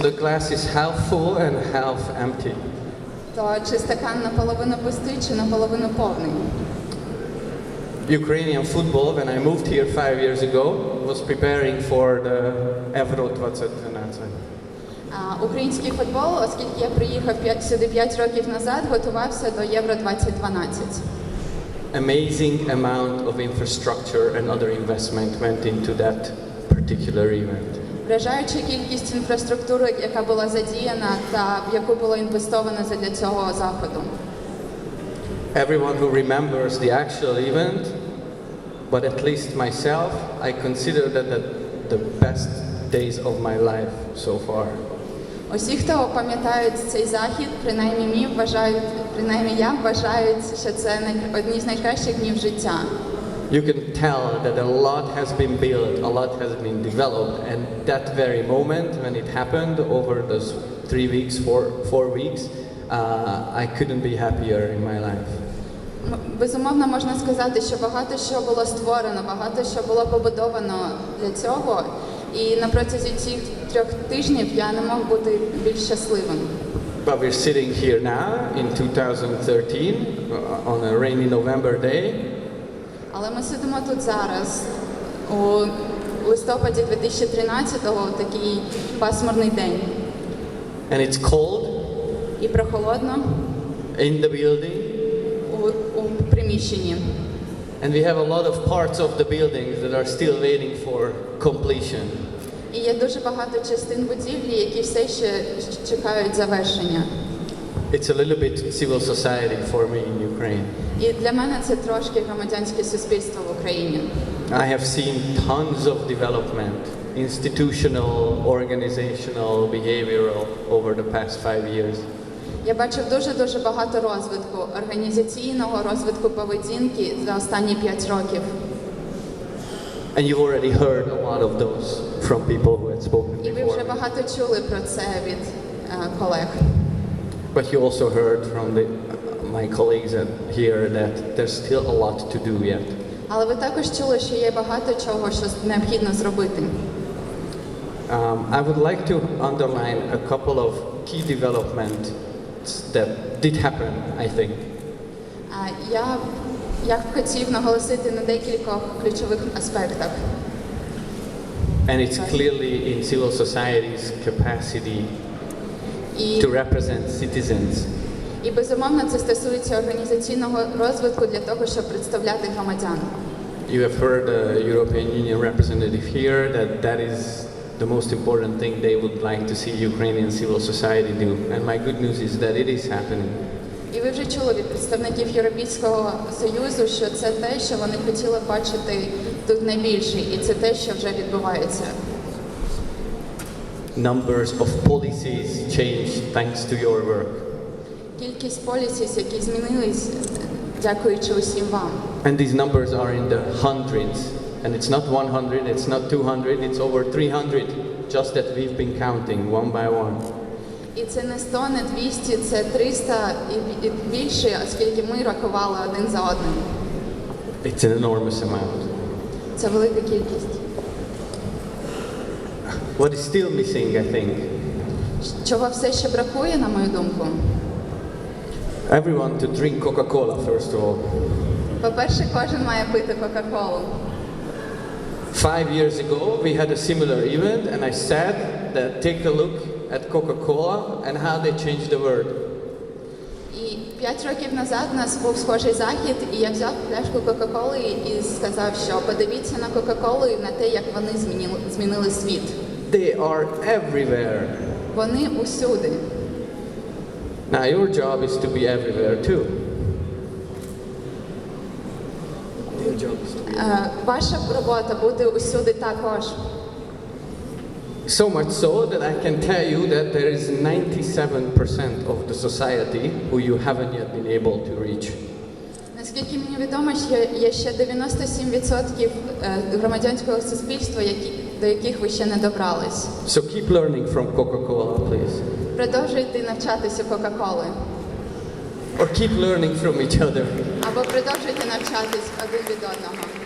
The glass is half full and half empty. То чи стакан наполовину пустий, чи наполовину повний? Ukrainian football, when I moved here five years ago, was preparing for the Euro 2012. А, Український футбол, оскільки я приїхав п'ять- сюди 5 років назад, готувався до Євро 2012. Amazing amount of infrastructure and other investment went into that particular event. Вражаюча кількість інфраструктури, яка була задіяна та в яку було інвестовано задля цього заходу. Everyone who remembers the actual event, but at least myself, I consider that the, the best days of my life so far. Усі, хто пам'ятають цей захід, принаймні мені вважають, принаймні я вважаю, що це одні з найкращих днів життя. You can tell that a lot has been built, a lot has been developed, and that very moment when it happened over those three weeks, four, four weeks, uh, I couldn't be happier in my life. М- Безумовно, можна сказати, що багато що було створено, багато що було побудовано для цього. І на протязі цих трьох тижнів я не мог бути більш щасливим. But we're sitting here now in 2013 uh, on a rainy November day, Але ми сидимо тут зараз, у листопаді 2013-го, такий пасмурний день. and it's cold І прохолодно in the building, у, у приміщенні. and we have a lot of parts of the buildings that are still waiting for completion. І є дуже багато частин будівлі, які все ще чекають завершення. It's a little bit civil society for me in Ukraine. І для мене це трошки громадянське суспільство в Україні. I have seen tons of development, institutional, organizational, behavioral, over the past five years. Я бачив дуже дуже багато розвитку організаційного розвитку поведінки за останні п'ять років. And you've already heard a lot of those from people who had spoken І ви вже багато чули про це від е, колег. But you also heard from the, my colleagues at- here that there's still a lot to do yet. Але ви також чули, що є багато чого, що необхідно зробити. Um, I would like to underline a couple of key developments that did happen, I think. А Я, я б хотів наголосити на декількох ключових аспектах. And it's clearly in civil society's capacity І, to represent citizens. і безумовно це стосується організаційного розвитку для того, щоб представляти громадян. You have heard the European Union representative here that that is the most important thing they would like to see Ukrainian civil society do. And my good news is that it is happening. І ви вже чули від представників Європейського союзу, що це те, що вони хотіли бачити тут найбільше, і це те, що вже відбувається. Numbers of policies changed thanks to your work. Кількість полісів, які змінились, дякуючи усім вам. And these numbers are in the hundreds. And it's not 100, it's not 200, it's over 300 just that we've been counting one by one. І це не 100, не 200, це 300 і бі- і більше, оскільки ми рахували один за одним. It's an enormous amount. Це велика кількість. What is still missing, I think, Чого все ще бракує, на мою думку? everyone to drink Coca-Cola first of all. По-перше, кожен має пити Кока-Колу. Five years ago, we had a similar event, and I said that take a look at Coca-Cola and how they changed the world. І п'ять років назад у нас був схожий захід, і я взяв пляшку Кока-Коли і сказав, що подивіться на Кока-Колу і на те, як вони змінили, змінили світ. They are everywhere. Вони усюди. Now, your job is to be everywhere too. Your job is to be Е, Ваша робота бути усюди також. So much so that I can tell you that there is 97% of the society who you haven't yet been able to reach. Наскільки мені відомо, що є ще 97% е, громадянського суспільства, які, до яких ви ще не добрались. So keep learning from Coca-Cola, please. Продовжуйте навчатися Кока-Коли. Or keep learning from each other. Або продовжуйте навчатись один від одного.